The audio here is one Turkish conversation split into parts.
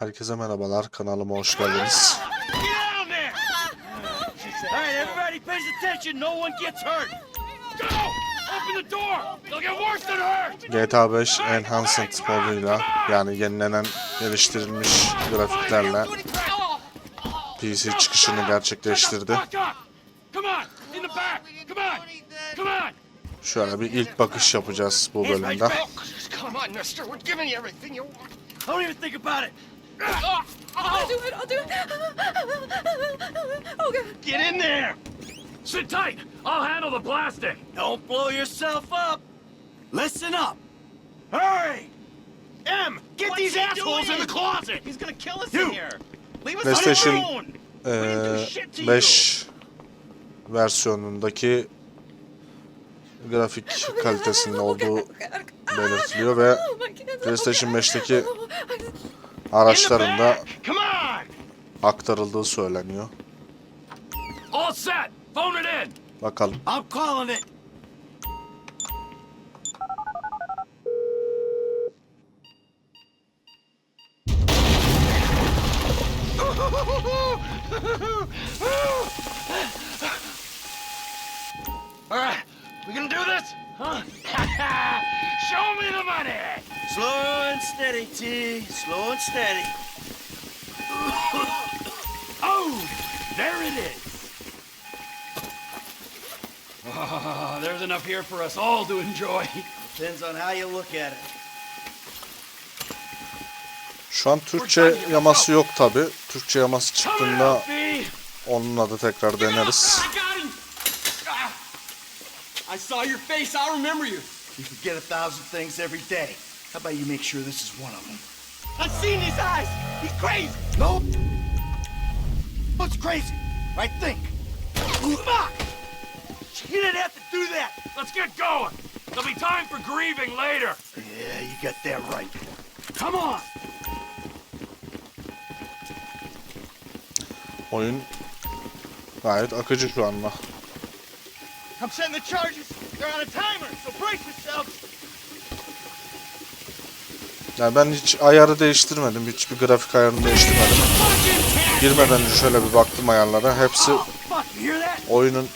Herkese merhabalar, kanalıma hoş geldiniz. GTA 5 Enhanced moduyla yani yenilenen geliştirilmiş grafiklerle PC çıkışını gerçekleştirdi. Şöyle bir ilk bakış yapacağız bu bölümde. I'll do it. I'll do it. Oh God. Get in there. Sit tight. I'll handle the plastic. Don't blow yourself up. Listen up. Hurry. M, get What's these he assholes doing? in the closet. He's gonna kill us You. in here. Leave us PlayStation alone. Ee, you. 5 versiyonundaki grafik kalitesinin olduğu belirtiliyor ve PlayStation 5'teki araçların da Come on. aktarıldığı söyleniyor. All set. Phone it in. Bakalım. I'm calling it. All right, we gonna do this? Huh? Show me the money. Slow and steady, T. Slow and steady. Oh, there it is. Ah, there's enough here for us all to enjoy. Depends on how you look at it. Şu an Türkçe yaması yok tabi. Türkçe yaması çıktığında onunla da tekrar deneriz. Saw your face. I'll remember you. You forget a thousand things every day. How about you make sure this is one of them? I've seen his eyes. He's crazy. No. What's crazy? I Think. Fuck. You didn't have to do that. Let's get going. There'll be time for grieving later. Yeah, you got that right. Come on. Oyun gayet akıcı şu anda. I'm setting the charges. They're on a timer, so brace yourself. Yani ben hiç ayarı değiştirmedim. Hiçbir grafik ayarını değiştirmedim. Girmeden önce şöyle bir baktım ayarlara. Hepsi that? oyunun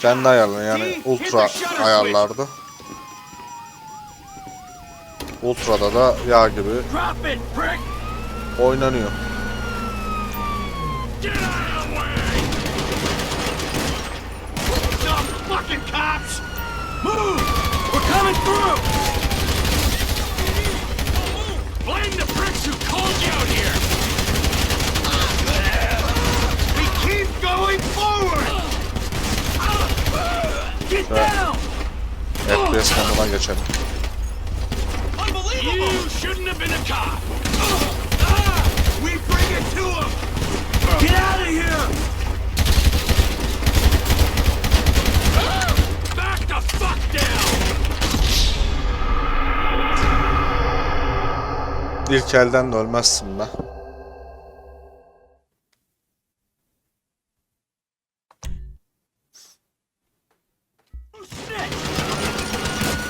kendi ayarları yani ultra ayarlardı. Ultra'da da yağ gibi oynanıyor. Move. We're coming through. Blame the pricks who called you out here. We keep going forward. Get Right. down. FPS moduna geçelim. Unbelievable. You shouldn't have been a cop. Ah! We bring it to him. Get out of here. Fuck down. İlk elden de ölmezsin be.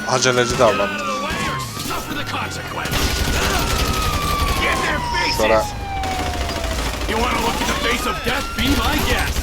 Aceleci davrandı. Sonra You want to look at the face of death? Be my guest.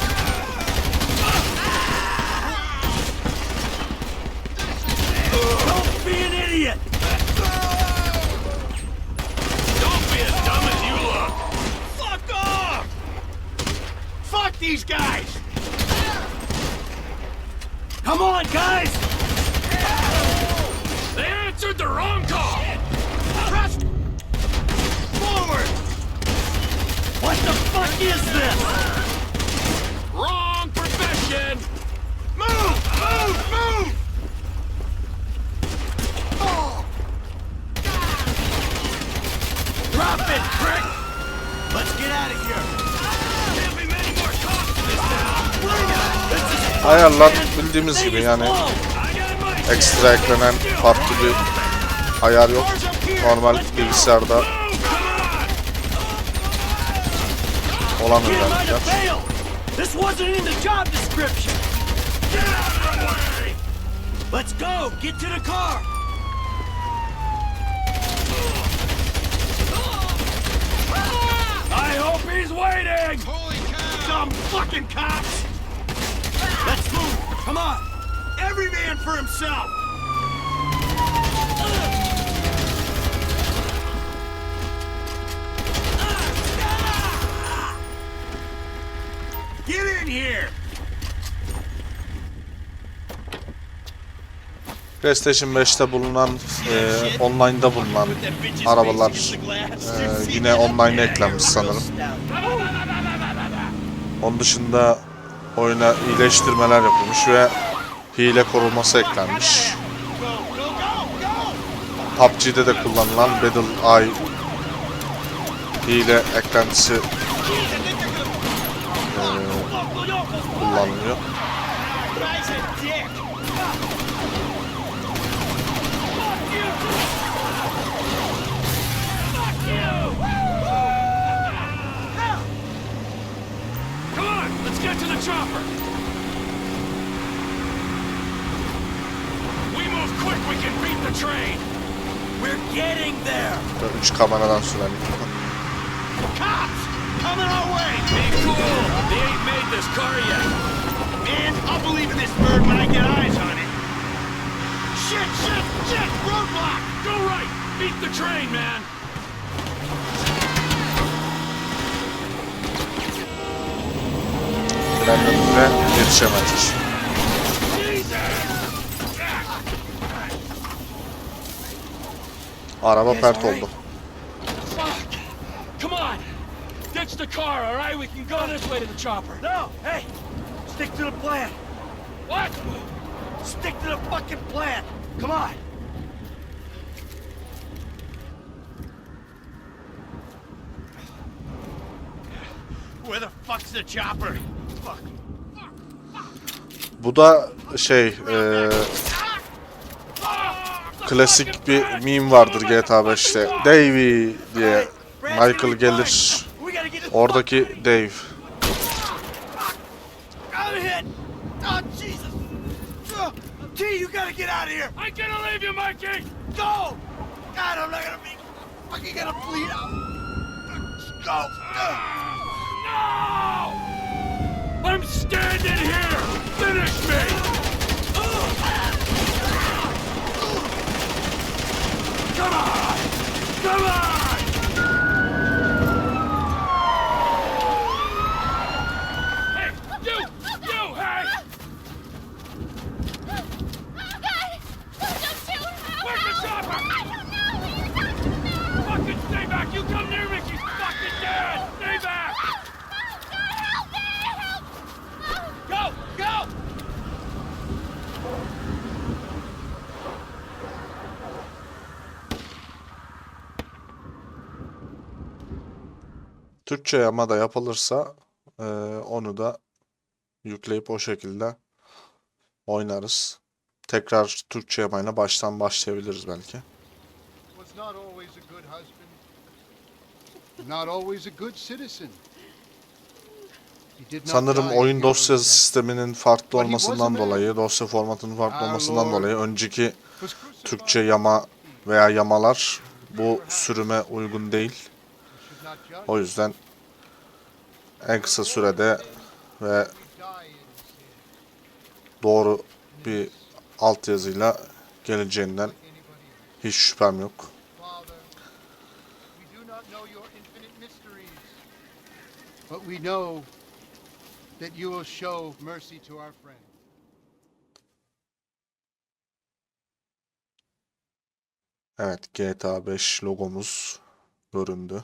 dediğimiz gibi yani ekstra eklenen farklı bir ayar yok. Normal bilgisayarda olan özellikler. Let's go! Get to the car! I hope he's waiting! Holy cow! Dumb fucking cops! Let's move! Come on! Every man for himself! Get in here! PlayStation 5'te bulunan, e, online'da bulunan arabalar e, yine online eklenmiş sanırım. Onun dışında oyuna iyileştirmeler yapılmış ve hile koruması eklenmiş. PUBG'de de kullanılan Battle Eye hile eklentisi e, kullanılıyor. The chopper. We move quick, we can beat the train. We're getting there! Üç kameradan süren Cops! Coming our way! Be cool. They ain't made this car yet. Man, I'll believe in this bird when I get eyes on it. Shit, shit, shit! Roadblock! Go right. Beat the train, man. Frenledim ve yetişemedik. Araba pert oldu. Come on. Ditch the car, all right? We can go this way to the chopper. No, hey! Stick to the plan! What? Stick to the fucking plan! Come on! Where the fuck's the chopper? Bu da şey e, klasik bir meme vardır GTA 5'te. Davey diye Michael gelir. Oradaki Dave. Mikey. Go! God! I'm standing here. Finish me. Come on! Come on! Türkçe yama da yapılırsa e, onu da yükleyip o şekilde oynarız. Tekrar Türkçe yamayla baştan başlayabiliriz belki. was not always a good husband, not always a good citizen. He did not Sanırım oyun dosya sisteminin farklı olmasından dolayı, dosya formatının farklı olmasından dolayı önceki Türkçe yama veya yamalar bu sürüme uygun değil. O yüzden en kısa sürede ve doğru bir altyazıyla geleceğinden hiç şüphem yok. But we know that you will show mercy to our friend. Evet GTA 5 logomuz göründü.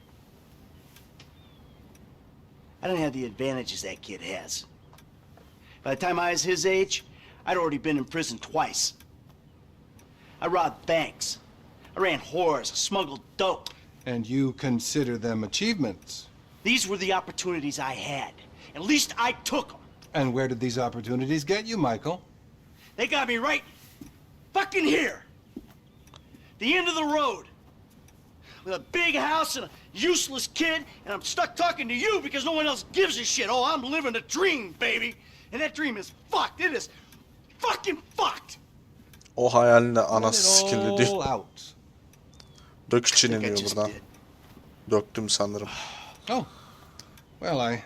I don't have the advantages that kid has. By the time I was his age, I'd already been in prison twice. I robbed banks. I ran whores. I smuggled dope. And you consider them achievements. These were the opportunities I had. At least I took them. And where did these opportunities get you, Michael? They got me right fucking here. The end of the road. With a big house and a useless kid, and I'm stuck talking to you because no one else gives a shit. Oh, I'm living a dream, baby. And that dream is fucked. It is fucking fucked. O hayalinde anası sikildi diyor. Dök I için think I iniyor just buradan. did. Döktüm sanırım. Oh. Well, I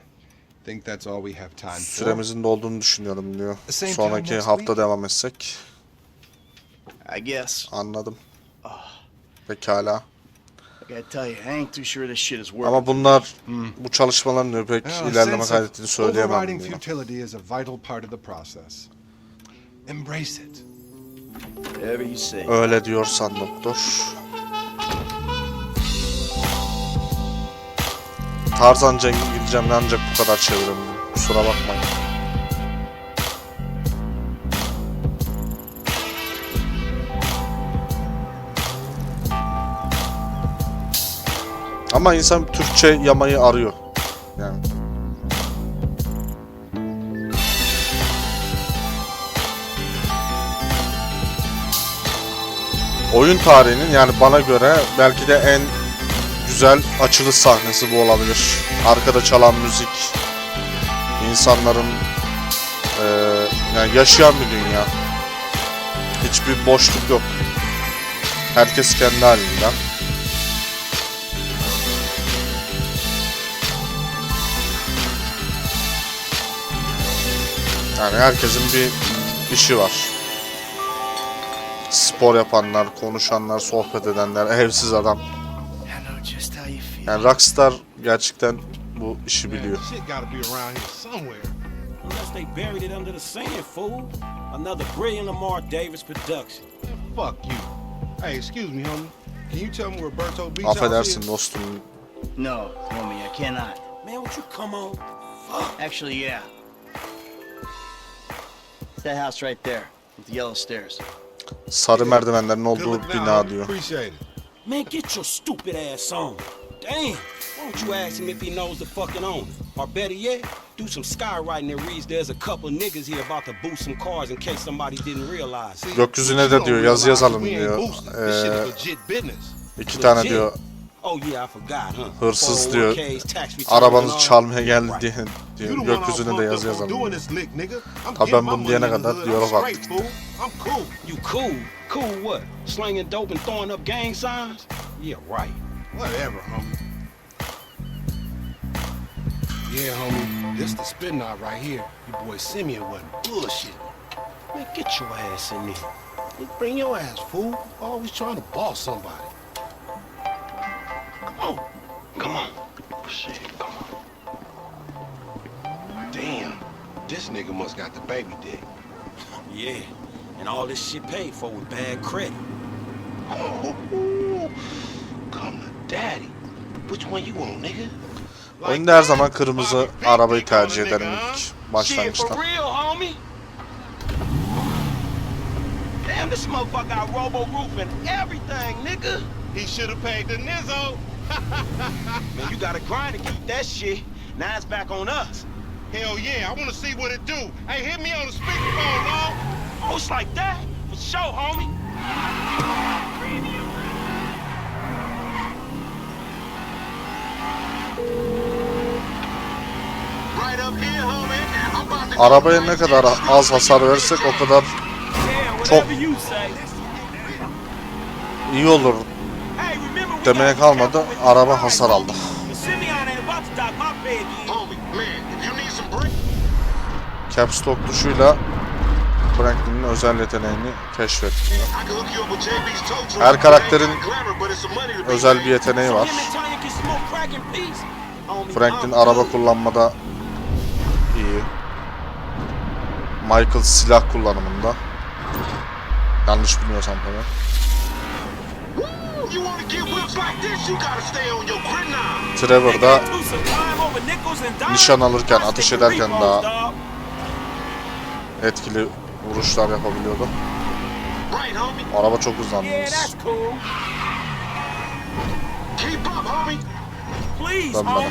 think that's all we have time for. Süremizin dolduğunu düşünüyorum diyor. Sonraki hafta devam etsek. I guess. Anladım. Pekala. Ama bunlar bu çalışmaların pek ilerleme kaydettiğini söyleyemem Overriding diyor. futility is a vital part of the process. Embrace it. Whatever you say. Öyle diyorsan doktor. Tarzanca İngilizcemle ancak bu kadar çevirebildim. Kusura bakmayın. Ama insan Türkçe yamayı arıyor. Yani. Oyun tarihinin yani bana göre belki de en güzel açılış sahnesi bu olabilir. Arkada çalan müzik, insanların eee, yani yaşayan bir dünya. Hiçbir boşluk yok. Herkes kendi halinde. Yani herkesin bir işi var. Spor yapanlar, konuşanlar, sohbet edenler, evsiz adam. Yani Rockstar gerçekten bu işi biliyor. They buried it under the sand, fool. Another brilliant Lamar Davis production. Fuck you. Hey, excuse me, homie. Can you tell me where Berto Beach Affedersin is? dostum. No, homie, I cannot. Man, would you come on? Actually, yeah. It's that house right there with the yellow stairs. Sarı merdivenlerin olduğu bina diyor. Man, get your stupid ass on. Damn. Why don't you ask him if he knows the fucking owner? Or better yet, do some skywriting that reads there's a couple niggas here about to boost some cars in case somebody didn't realize. Gökyüzüne de diyor, yazı yazalım diyor. Ee. İki tane diyor Oh yeah, I forgot, huh? hırsız diyor 401ks, tax returns and arabanızı çalmaya geldi diye diyor. Gökyüzüne de yazı diyor. Tabii getting ben bunu diyene kadar fool. I'm cool. You cool? Cool what? Slinging dope and throwing up gang signs? Yeah, right. Whatever, homie. Yeah, homie. This the spin knot right here. Your boy Simeon wasn't bullshit. Man, get your ass in there. Bring your ass, fool. Always trying to boss somebody. Come on. Come on. Shit, come on. Damn. This nigga must got the baby dick. Yeah, and all this shit paid for with bad credit. Come to daddy. Which one you want, nigga? Oyunda her zaman kırmızı arabayı tercih ederim ilk başlangıçta. Damn, this motherfucker got robo roof and everything, nigga. He should have paid the nizzo. Man, you gotta grind to keep that shit. Now it's back on us. Hell yeah, I want to see what it do. Hey, hit me on the speakerphone, dog. Oh, it's like that? For sure, homie. Right up here, homie. I'm about to Arabaya ne kadar az hasar verirsek o kadar Çok- iyi olur Got kalmadı. Araba hasar aldı. Caps Lock tuşuyla Franklin'in özel yeteneğini truck. Her karakterin özel bir yeteneği var. Franklin araba kullanmada iyi. Michael silah kullanımında. Yanlış bilmiyorsam tabii. Trevor da nişan alırken, ateş ederken daha etkili vuruşlar yapabiliyordu. Araba çok hızlandı. Homie. madam.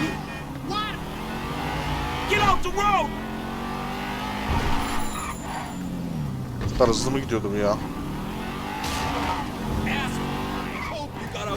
Get hızlı mı gidiyordu bu ya?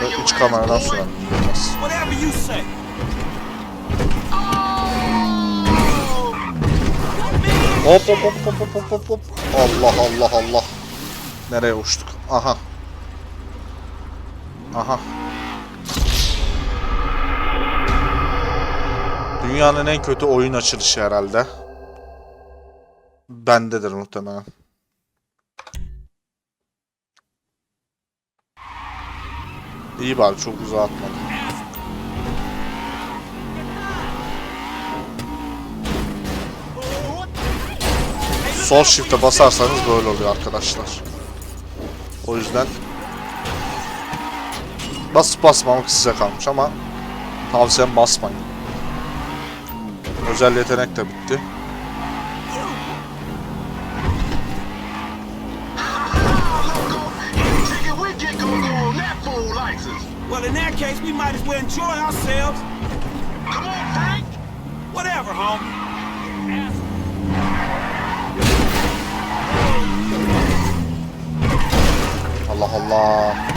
Ve ass, kameradan süren biraz. Hop hop hop hop hop hop hop. Allah Allah Allah. Nereye uçtuk? Aha. Aha. Dünyanın en kötü oyun açılışı herhalde. Bendedir muhtemelen. İyi bari çok uzağa atmadım. Sol shift'e basarsanız böyle oluyor arkadaşlar. O yüzden basıp basmamak size kalmış ama tavsiyem basmayın. Özel yetenek de bitti. Well, in that case, we might as well enjoy ourselves. Come on, Frank. Whatever, homie. Allah Allah.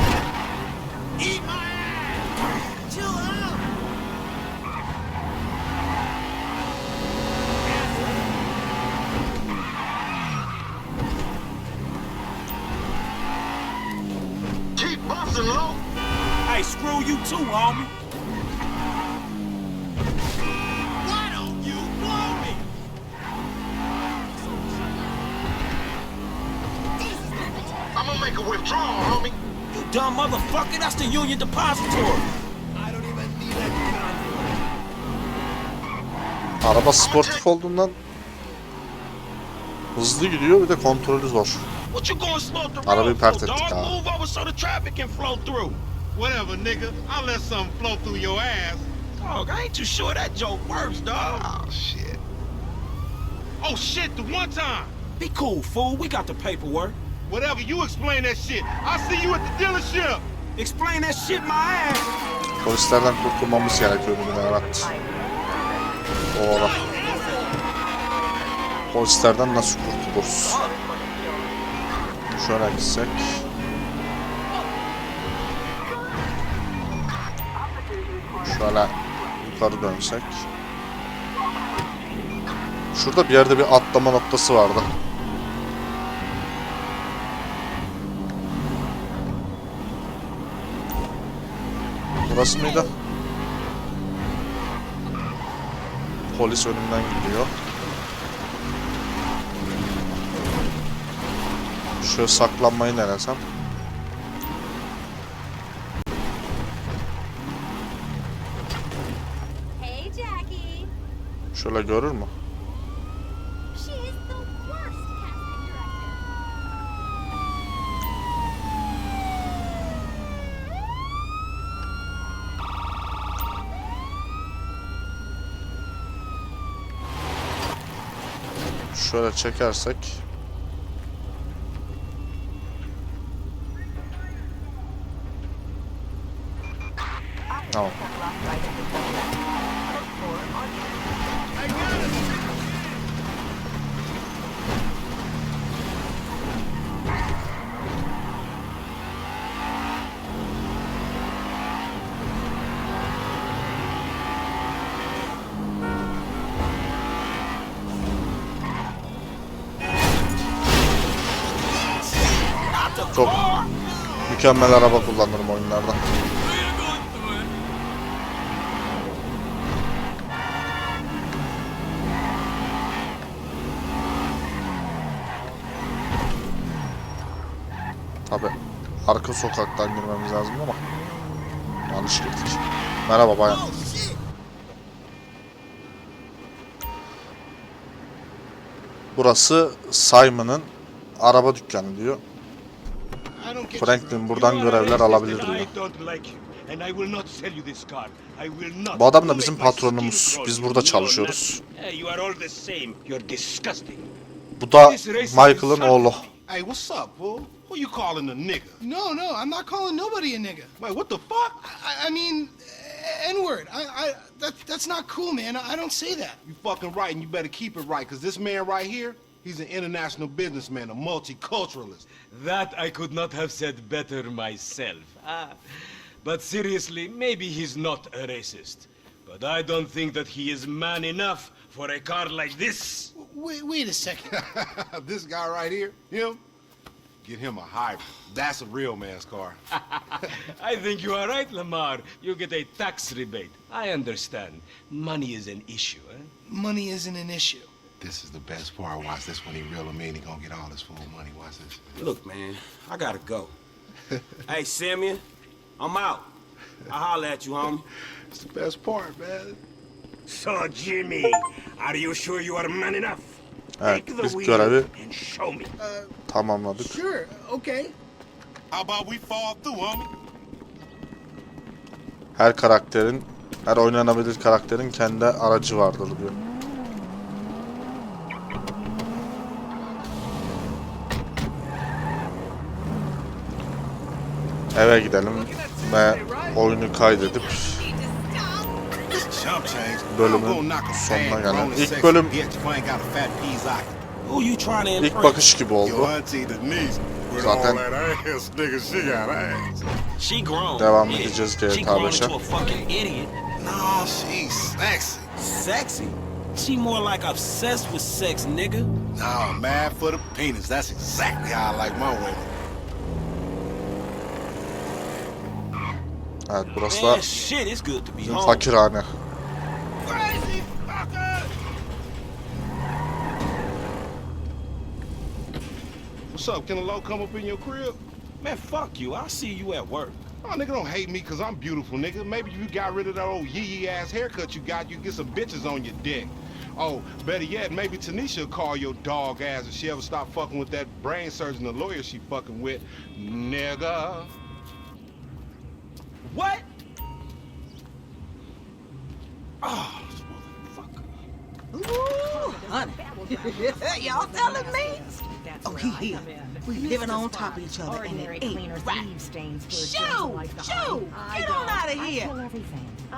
Araba sportif olduğundan hızlı gidiyor bir de kontrolü zor. Arabayı pert ettik ha. Whatever, nigga. I'll let something flow through your ass. Dog, I ain't too sure that joke works, dog. Oh, shit. Oh, shit, the one time. Be cool, fool. We got the paperwork. Whatever, you explain that shit. I'll see you at the dealership. Explain that shit my ass. Polislerden kurtulmamız gerekiyor bugün evet. Doğru. Polislerden nasıl kurtuluruz? Şöyle gitsek. Şöyle yukarı dönsek. Şurada bir yerde bir atlama noktası vardı. Burası mıydı? Polis önümden gidiyor. Şöyle saklanmayı denesem. Şöyle görür mü? She is the worst casting director. Şöyle çekersek. Tamam. mükemmel araba kullanırım oyunlarda. Tabi arka sokaktan girmemiz lazım ama yanlış girdik. Merhaba bayan. Burası Simon'ın araba dükkanı diyor. Franklin buradan görevler alabilir diyor. Bu adam da bizim patronumuz. Biz burada çalışıyoruz. Bu da Michael'ın oğlu. Hey, what's up, fool? Who you calling a nigga? No, no, I'm not calling nobody a nigga. Wait, what the fuck? I, I mean, N-word. I, I, that, that's not cool, man. I, I don't say that. You fucking right, and you better keep it right, because this man right here, he's an international businessman, a multiculturalist. That I could not have said better myself. Ah. But seriously, maybe he's not a racist. But I don't think that he is man enough for a car like this. Wait, wait a second. this guy right here, him, get him a hybrid. That's a real man's car. I think you are right, Lamar. You get a tax rebate. I understand. Money is an issue, eh? Money isn't an issue. This is the best part. Watch this when he real him in. He gonna get all his full money. Watch this. Look, man, I gotta go. hey, Simeon, I'm out. I'll holler at you, homie. It's the best part, man. So, Jimmy, are you sure you are man enough? Evet, biz görevi and show me. tamamladık. Sure, okay. How about we fall through, homie? Her karakterin, her oynanabilir karakterin kendi aracı vardır diyor. Eve gidelim ve oyunu kaydedip. Bölümün sonuna gelen. İlk bölüm- ilk bakış gibi oldu. Zaten-. Devam edeceğiz GTA grown 5'e. into a fucking idiot. No, she's sexy. She more like obsessed with sex, nigga. No, mad for the penis. That's exactly how I like my women. Evet burası da shit, it's good to be bizim home. fakirhane. Crazy fucker! What's up? Can a low come up in your crib? Man, fuck you. I'll see you at work. Oh, nigga, don't hate me because I'm beautiful, nigga. Maybe if you got rid of that old yee-yee ass haircut you got, you get some bitches on your dick. Oh, better yet, maybe Tanisha will call your dog ass if she ever stop fucking with that brain surgeon, the lawyer she fucking with. Nigga. What? Oh, this motherfucker. Ooh, honey. Y'all telling me? Oh, yeah. We living on top of each other and it ain't right. Shoo! Shoo! Get on out of here!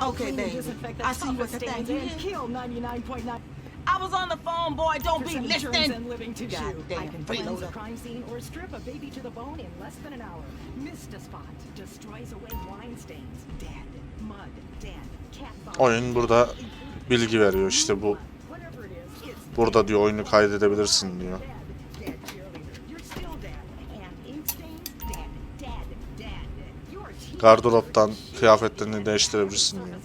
Okay, baby. I see you at the thing. You? Kill 99.9 I was on the phone, boy. Don't be listening. and living tissue. Goddamn I can cleanse a crime scene or strip a baby to the bone in less than an hour. Mist a spot destroys away wine stains. Dead. Mud. Dead. Cat. Oyun burada bilgi veriyor işte bu burada diyor oyunu kaydedebilirsin diyor. Gardıroptan kıyafetlerini değiştirebilirsin diyor.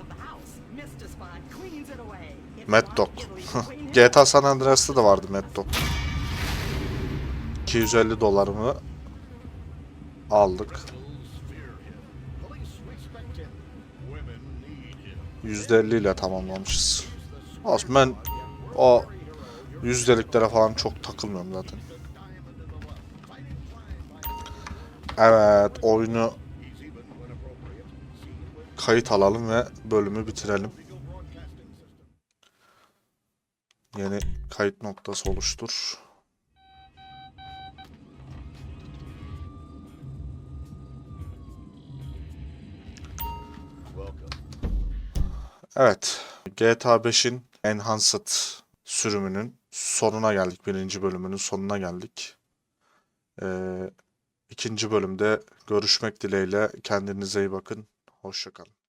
Mad Dog. GTA San Andreas'ta da vardı Mad Dog. 250 dolarımı aldık. %50 ile tamamlamışız. Olsun ben o yüzdeliklere falan çok takılmıyorum zaten. Evet oyunu kayıt alalım ve bölümü bitirelim. Yeni kayıt noktası oluştur. Evet, GTA 5'in Enhanced sürümünün sonuna geldik. Birinci bölümünün sonuna geldik. Ee, ikinci bölümde görüşmek dileğiyle. Kendinize iyi bakın. Hoşçakalın.